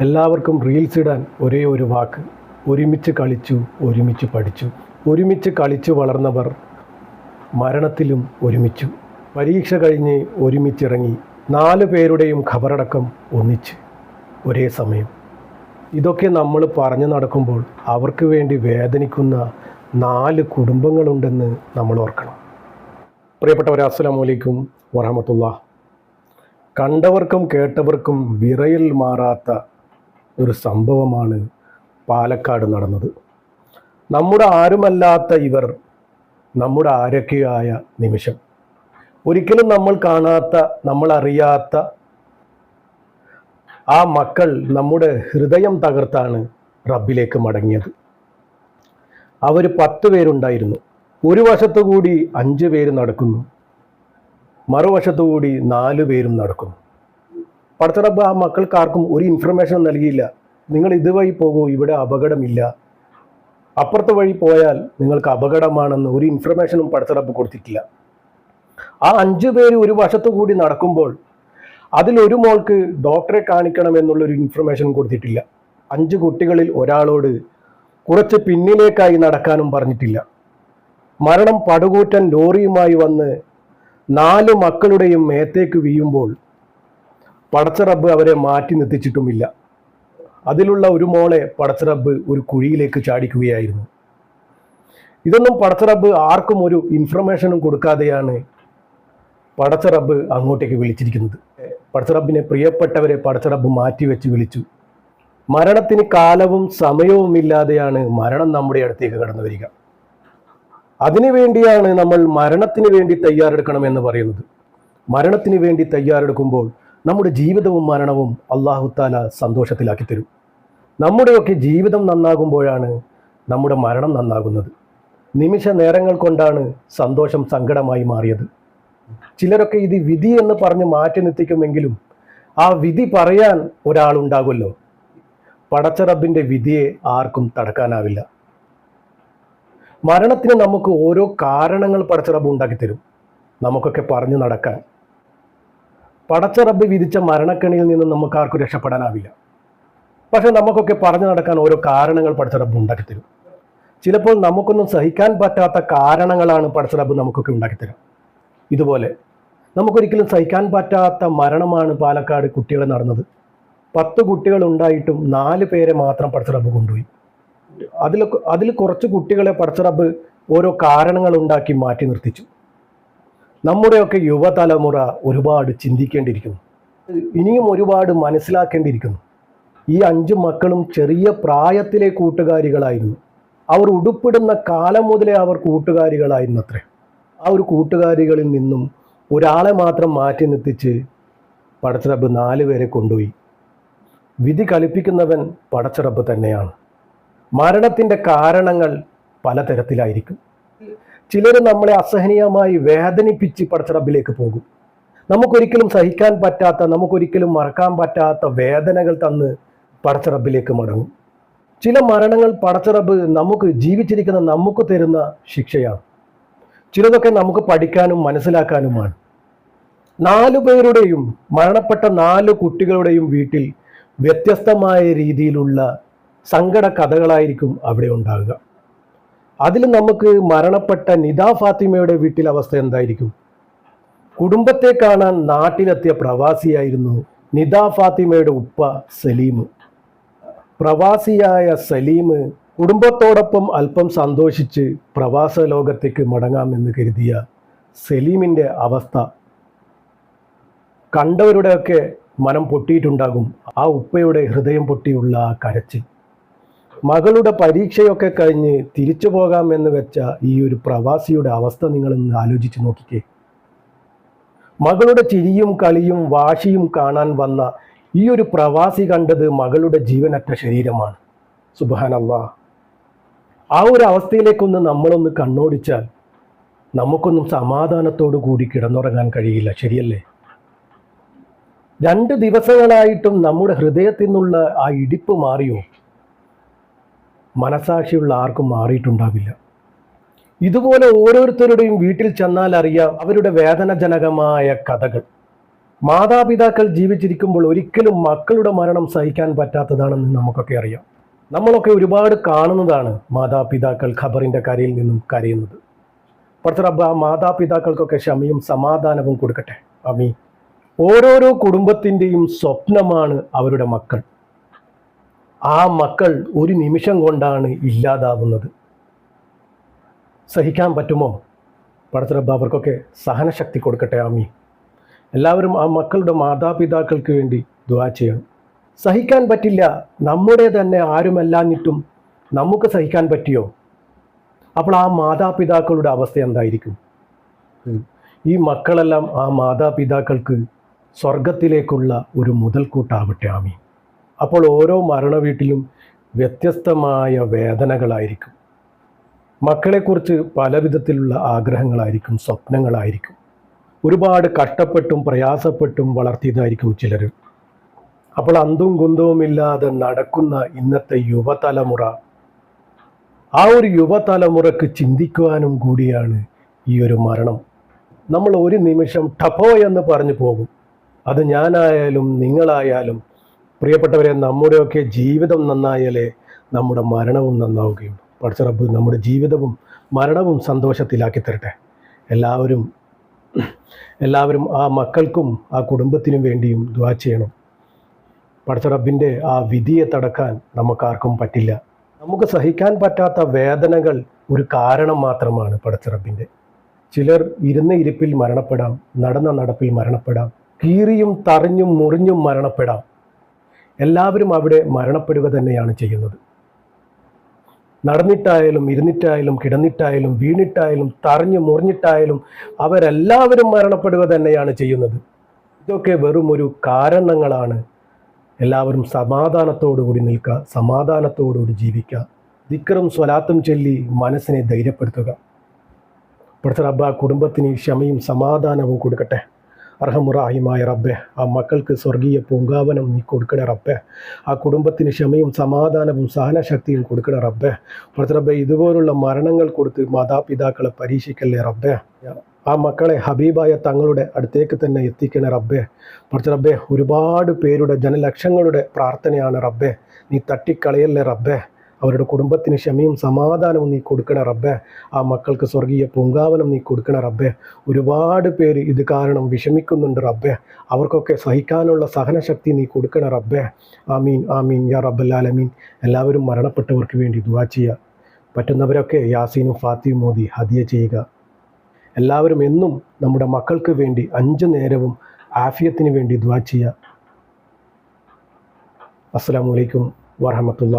എല്ലാവർക്കും റീൽസ് ഇടാൻ ഒരേ ഒരു വാക്ക്. ഒരുമിച്ച് കളിച്ചു ഒരുമിച്ച് പഠിച്ചു. ഒരുമിച്ച് കളിച്ചു വളർന്നവർ മരണത്തിലും ഒരുമിച്ചു. പരീക്ഷ കഴിഞ്ഞ് ഒരുമിച്ചിറങ്ങി നാല് പേരുടെയും ഖബറടക്കം ഒന്നിച്ച് ഒരേ സമയം. ഇതൊക്കെ നമ്മൾ പറഞ്ഞു നടക്കുമ്പോൾ അവർക്ക് വേണ്ടി വേദനിക്കുന്ന നാല് കുടുംബങ്ങളുണ്ടെന്ന് നമ്മൾ ഓർക്കണം. പ്രിയപ്പെട്ടവരെ അസ്സാം വലൈക്കും വറഹമത്തുള്ള കണ്ടവർക്കും കേട്ടവർക്കും വിറയിൽ മാറാത്ത ഒരു സംഭവമാണ് പാലക്കാട് നടന്നത്. നമ്മുടെ ആരുമല്ലാത്ത ഇവർ നമ്മുടെ ആരൊക്കെയായ നിമിഷം. ഒരിക്കലും നമ്മൾ കാണാത്ത നമ്മൾ അറിയാത്ത ആ മക്കൾ നമ്മുടെ ഹൃദയം തകർത്താണ് റബ്ബിലേക്ക് മടങ്ങിയത്. അവർ പത്ത് പേരുണ്ടായിരുന്നു. ഒരു വശത്തു കൂടി അഞ്ച് പേര് നടക്കുന്നു. മറുവശത്തു കൂടി നാല് പേരും നടക്കുന്നു. പടച്ചറബ് ആ മക്കൾക്കാർക്കും ഒരു ഇൻഫർമേഷൻ നൽകിയില്ല. നിങ്ങൾ ഇതുവഴി പോകൂ ഇവിടെ അപകടമില്ല. അപ്പുറത്തെ വഴി പോയാൽ നിങ്ങൾക്ക് അപകടമാണെന്ന് ഒരു ഇൻഫർമേഷനും പടത്തടപ്പ് കൊടുത്തിട്ടില്ല. ആ അഞ്ചു പേര് ഒരു വശത്തു കൂടി നടക്കുമ്പോൾ അതിലൊരു മോൾക്ക് ഡോക്ടറെ കാണിക്കണം എന്നുള്ളൊരു ഇൻഫർമേഷൻ കൊടുത്തിട്ടില്ല. അഞ്ച് കുട്ടികളിൽ ഒരാളോട് കുറച്ച് പിന്നിലേക്കായി നടക്കാനും പറഞ്ഞിട്ടില്ല. മരണം പടുകൂറ്റൻ ലോറിയുമായി വന്ന് നാല് മക്കളുടെയും മേത്തേക്ക് വീഴുമ്പോൾ പടച്ചറബ്ബ് അവരെ മാറ്റി നിർത്തിച്ചിട്ടുമില്ല. അതിലുള്ള ഒരു മോളെ പടച്ച റബ്ബ് ഒരു കുഴിയിലേക്ക് ചാടിക്കുകയായിരുന്നു. ഇതൊന്നും പടച്ച റബ്ബ് ആർക്കും ഒരു ഇൻഫർമേഷനും കൊടുക്കാതെയാണ് പടച്ച റബ്ബ് അങ്ങോട്ടേക്ക് വിളിച്ചിരിക്കുന്നത്. പടച്ച റബ്ബിനെ പ്രിയപ്പെട്ടവരെ പടച്ചറബ്ബ് മാറ്റി വെച്ച് വിളിച്ചു. മരണത്തിന് കാലവും സമയവും ഇല്ലാതെയാണ് മരണം നമ്മുടെ അടുത്തേക്ക് കടന്നു വരിക. അതിനു വേണ്ടിയാണ് നമ്മൾ മരണത്തിന് വേണ്ടി തയ്യാറെടുക്കണം എന്ന് പറയുന്നത്. മരണത്തിന് വേണ്ടി തയ്യാറെടുക്കുമ്പോൾ നമ്മുടെ ജീവിതവും മരണവും അള്ളാഹു താല സന്തോഷത്തിലാക്കി തരും. നമ്മുടെയൊക്കെ ജീവിതം നന്നാകുമ്പോഴാണ് നമ്മുടെ മരണം നന്നാകുന്നത്. നിമിഷ നേരങ്ങൾ കൊണ്ടാണ് സന്തോഷം സങ്കടമായി മാറിയത്. ചിലരൊക്കെ ഇത് വിധി എന്ന് പറഞ്ഞ് മാറ്റി നിർത്തിക്കുമെങ്കിലും ആ വിധി പറയാൻ ഒരാളുണ്ടാകുമല്ലോ. പടച്ചറബിന്റെ വിധിയെ ആർക്കും തടക്കാനാവില്ല. മരണത്തിന് നമുക്ക് ഓരോ കാരണങ്ങൾ പടച്ചറബ് ഉണ്ടാക്കി തരും. നമുക്കൊക്കെ പറഞ്ഞു നടക്കാൻ. പടച്ചറബ് വിധിച്ച മരണക്കണിയിൽ നിന്ന് നമുക്ക് ആർക്കും രക്ഷപ്പെടാനാവില്ല. പക്ഷെ നമുക്കൊക്കെ പറഞ്ഞു നടക്കാൻ ഓരോ കാരണങ്ങൾ പടച്ചറബ് ഉണ്ടാക്കി തരും ചിലപ്പോൾ നമുക്കൊന്നും സഹിക്കാൻ പറ്റാത്ത കാരണങ്ങളാണ് പടച്ചറബ് നമുക്കൊക്കെ ഉണ്ടാക്കിത്തരും. ഇതുപോലെ നമുക്കൊരിക്കലും സഹിക്കാൻ പറ്റാത്ത മരണമാണ് പാലക്കാട് കുട്ടികളെ നടന്നത്. പത്ത് കുട്ടികൾ ഉണ്ടായിട്ടും നാല് പേരെ മാത്രം പടച്ചറബ് കൊണ്ടുപോയി. അതിൽ അതിൽ കുറച്ച് കുട്ടികളെ പടച്ചറബ് ഓരോ കാരണങ്ങൾ ഉണ്ടാക്കി മാറ്റി നിർത്തിച്ചു. നമ്മുടെയൊക്കെ യുവതലമുറ ഒരുപാട് ചിന്തിക്കേണ്ടിയിരിക്കുന്നു. ഇനിയും ഒരുപാട് മനസ്സിലാക്കേണ്ടിയിരിക്കുന്നു. ഈ അഞ്ച് മക്കളും ചെറിയ പ്രായത്തിലെ കൂട്ടുകാരികളായിരുന്നു. അവർ ഉടുപ്പിടുന്ന കാലം മുതലേ അവർ കൂട്ടുകാരികളായിരുന്നു അത്രേ ആ ഒരു കൂട്ടുകാരികളിൽ നിന്നും ഒരാളെ മാത്രം മാറ്റി നിർത്തിച്ച് പടച്ചറബ് നാല് പേരെ കൊണ്ടുപോയി. വിധി കളിപ്പിക്കുന്നവൻ പടച്ചറബ് തന്നെയാണ്. മരണത്തിന്റെ കാരണങ്ങൾ പലതരത്തിലായിരിക്കും. ചിലർ നമ്മളെ അസഹനീയമായി വേദനിപ്പിച്ച് പടച്ചറബിലേക്ക് പോകും. നമുക്കൊരിക്കലും സഹിക്കാൻ പറ്റാത്ത നമുക്കൊരിക്കലും മറക്കാൻ പറ്റാത്ത വേദനകൾ തന്ന് പടച്ചറബിലേക്ക് മടങ്ങും. ചില മരണങ്ങൾ പടച്ചറബ് നമുക്ക് ജീവിച്ചിരിക്കുന്ന നമുക്ക് തരുന്ന ശിക്ഷയാണ്. ചിലതൊക്കെ നമുക്ക് പഠിക്കാനും മനസ്സിലാക്കാനുമാണ്. നാലു പേരുടെയും മരണപ്പെട്ട നാല് കുട്ടികളുടെയും വീട്ടിൽ വ്യത്യസ്തമായ രീതിയിലുള്ള സങ്കട കഥകളായിരിക്കും അവിടെ ഉണ്ടാകുക അതിൽ നമുക്ക് മരണപ്പെട്ട നിദാ ഫാത്തിമയുടെ വീട്ടിലെ അവസ്ഥ എന്തായിരിക്കും? കുടുംബത്തെ കാണാൻ നാട്ടിലെത്തിയ പ്രവാസിയായിരുന്നു നിദാ ഫാത്തിമയുടെ ഉപ്പ സലീം. പ്രവാസിയായ സലീം കുടുംബത്തോടൊപ്പം അല്പം സന്തോഷിച്ച് പ്രവാസ ലോകത്തേക്ക് മടങ്ങാമെന്ന് കരുതിയ സലീമിന്റെ അവസ്ഥ കണ്ടവരുടെയൊക്കെ മനം പൊട്ടിയിട്ടുണ്ടാകും. ആ ഉപ്പയുടെ ഹൃദയം പൊട്ടിയുള്ള ആ കരച്ചിൽ. മകളുടെ പരീക്ഷയൊക്കെ കഴിഞ്ഞ് തിരിച്ചു പോകാമെന്ന് വെച്ച ഈ ഒരു പ്രവാസിയുടെ അവസ്ഥ നിങ്ങൾ ഇന്ന് ആലോചിച്ച് നോക്കിക്കേ. മകളുടെ ചിരിയും കളിയും വാശിയും കാണാൻ വന്ന ഈ ഒരു പ്രവാസി കണ്ടത് മകളുടെ ജീവനറ്റ ശരീരമാണ്. സുബാനല്ലാ ആ ഒരു അവസ്ഥയിലേക്കൊന്ന് നമ്മളൊന്ന് കണ്ണോടിച്ചാൽ നമുക്കൊന്നും സമാധാനത്തോടു കൂടി കിടന്നുറങ്ങാൻ കഴിയില്ല. ശരിയല്ലേ? രണ്ട് ദിവസങ്ങളായിട്ടും നമ്മുടെ ഹൃദയത്തിൽ നിന്നുള്ള ആ ഇടിപ്പ് മാറിയോ? മനസാക്ഷിയുള്ള ആർക്കും മാറിയിട്ടുണ്ടാവില്ല. ഇതുപോലെ ഓരോരുത്തരുടെയും വീട്ടിൽ ചെന്നാൽ അറിയാം അവരുടെ വേദനജനകമായ കഥകൾ. മാതാപിതാക്കൾ ജീവിച്ചിരിക്കുമ്പോൾ ഒരിക്കലും മക്കളുടെ മരണം സഹിക്കാൻ പറ്റാത്തതാണെന്ന് നമുക്കൊക്കെ അറിയാം. നമ്മളൊക്കെ ഒരുപാട് കാണുന്നതാണ് മാതാപിതാക്കൾ ഖബറിന്റെ കരയിൽ നിന്നും കരയുന്നത്. പക്ഷേ റബ്ബ് ആ മാതാപിതാക്കൾക്കൊക്കെ ക്ഷമയും സമാധാനവും കൊടുക്കട്ടെ. അമീ ഓരോരോ കുടുംബത്തിന്റെയും സ്വപ്നമാണ് അവരുടെ മക്കൾ. ആ മക്കൾ ഒരു നിമിഷം കൊണ്ടാണ് ഇല്ലാതാവുന്നത്. സഹിക്കാൻ പറ്റുമോ? പടത്തറബ്ബ സഹനശക്തി കൊടുക്കട്ടെ ആമി എല്ലാവരും ആ മക്കളുടെ മാതാപിതാക്കൾക്ക് വേണ്ടി ദുവാ ചെയ്യണം. സഹിക്കാൻ പറ്റില്ല നമ്മുടെ തന്നെ ആരുമല്ലാഞ്ഞിട്ടും നമുക്ക് സഹിക്കാൻ പറ്റിയോ? അപ്പോൾ ആ മാതാപിതാക്കളുടെ അവസ്ഥ എന്തായിരിക്കും? ഈ മക്കളെല്ലാം ആ മാതാപിതാക്കൾക്ക് സ്വർഗത്തിലേക്കുള്ള ഒരു മുതൽക്കൂട്ടാവട്ടെ ആമി അപ്പോൾ ഓരോ മരണ വീട്ടിലും വ്യത്യസ്തമായ വേദനകളായിരിക്കും. മക്കളെക്കുറിച്ച് പല വിധത്തിലുള്ള ആഗ്രഹങ്ങളായിരിക്കും സ്വപ്നങ്ങളായിരിക്കും. ഒരുപാട് കഷ്ടപ്പെട്ടും പ്രയാസപ്പെട്ടും വളർത്തിയതായിരിക്കും ചിലർ അപ്പോൾ അന്തും കുന്തവുമില്ലാതെ നടക്കുന്ന ഇന്നത്തെ യുവതലമുറ ആ ഒരു യുവതലമുറക്ക് ചിന്തിക്കുവാനും കൂടിയാണ് ഈ ഒരു മരണം. നമ്മൾ ഒരു നിമിഷം ടപ്പോ എന്ന് പറഞ്ഞു പോകും. അത് ഞാനായാലും നിങ്ങളായാലും പ്രിയപ്പെട്ടവരെ നമ്മുടെയൊക്കെ ജീവിതം നന്നായാലേ നമ്മുടെ മരണവും നന്നാവുകയും പഠിച്ച റബ്ബ് നമ്മുടെ ജീവിതവും മരണവും സന്തോഷത്തിലാക്കി തരട്ടെ. എല്ലാവരും എല്ലാവരും ആ മക്കൾക്കും ആ കുടുംബത്തിനും വേണ്ടിയും ദ്വാ ചെയ്യണം. പഠിച്ച റബ്ബിന്റെ ആ വിധിയെ തടക്കാൻ നമുക്കാർക്കും പറ്റില്ല. നമുക്ക് സഹിക്കാൻ പറ്റാത്ത വേദനകൾ ഒരു കാരണം മാത്രമാണ് പഠിച്ച റബ്ബിന്റെ. ചിലർ ഇരുന്ന ഇരിപ്പിൽ മരണപ്പെടാം നടന്ന നടപ്പിൽ മരണപ്പെടാം കീറിയും തറിഞ്ഞും മുറിഞ്ഞും മരണപ്പെടാം. എല്ലാവരും അവിടെ മരണപ്പെടുക തന്നെയാണ് ചെയ്യുന്നത്. നടന്നിട്ടായാലും ഇരുന്നിട്ടായാലും കിടന്നിട്ടായാലും വീണിട്ടായാലും തറഞ്ഞു മുറിഞ്ഞിട്ടായാലും അവരെല്ലാവരും മരണപ്പെടുക തന്നെയാണ് ചെയ്യുന്നത്. ഇതൊക്കെ വെറും ഒരു കാരണങ്ങളാണ്. എല്ലാവരും സമാധാനത്തോടുകൂടി നിൽക്കുക സമാധാനത്തോടുകൂടി ജീവിക്കുക. ദിക്കറും സ്വലാത്തും ചൊല്ലി മനസ്സിനെ ധൈര്യപ്പെടുത്തുക. ഇപ്പോഴത്തെ അബ്ബ കുടുംബത്തിന് ക്ഷമയും സമാധാനവും കൊടുക്കട്ടെ. അർഹമുറാഹിമായ റബ്ബെ ആ മക്കൾക്ക് സ്വർഗീയ പൂങ്കാവനം നീ കൊടുക്കണേ റബ്ബെ. ആ കുടുംബത്തിന് ക്ഷമയും സമാധാനവും സഹനശക്തിയും കൊടുക്കണേ റബ്ബെ. റബ്ബെ ഇതുപോലുള്ള മരണങ്ങൾ കൊടുത്ത് മാതാപിതാക്കളെ പരീക്ഷിക്കല്ലേ റബ്ബെ. ആ മക്കളെ ഹബീബായ തങ്ങളുടെ അടുത്തേക്ക് തന്നെ എത്തിക്കണേ റബ്ബെ. പഠിച്ച റബ്ബെ ഒരുപാട് പേരുടെ ജനലക്ഷങ്ങളുടെ പ്രാർത്ഥനയാണ് റബ്ബെ. നീ തട്ടിക്കളയല്ലേ റബ്ബെ. അവരുടെ കുടുംബത്തിന് ക്ഷമയും സമാധാനവും നീ കൊടുക്കണ റബ്ബേ. ആ മക്കൾക്ക് സ്വർഗീയ പൂങ്കാവനം നീ കൊടുക്കണ റബ്ബേ. ഒരുപാട് പേര് ഇത് കാരണം വിഷമിക്കുന്നുണ്ട് റബ്ബേ. അവർക്കൊക്കെ സഹിക്കാനുള്ള സഹനശക്തി നീ കൊടുക്കണ റബ്ബെ. ആമീൻ ആമീൻ യാ റബ്ബല്ലാലമീൻ എല്ലാവരും മരണപ്പെട്ടവർക്ക് വേണ്ടി ദുവാ ചെയ്യുക പറ്റുന്നവരൊക്കെ യാസീനും ഫാത്തിയും മോദി ഹദിയ ചെയ്യുക. എല്ലാവരും എന്നും നമ്മുടെ മക്കൾക്ക് വേണ്ടി അഞ്ച് നേരവും ആഫിയത്തിന് വേണ്ടി ദുവാ ചെയ്യുക അസ്സാം വലൈക്കും വറഹമത്തുള്ള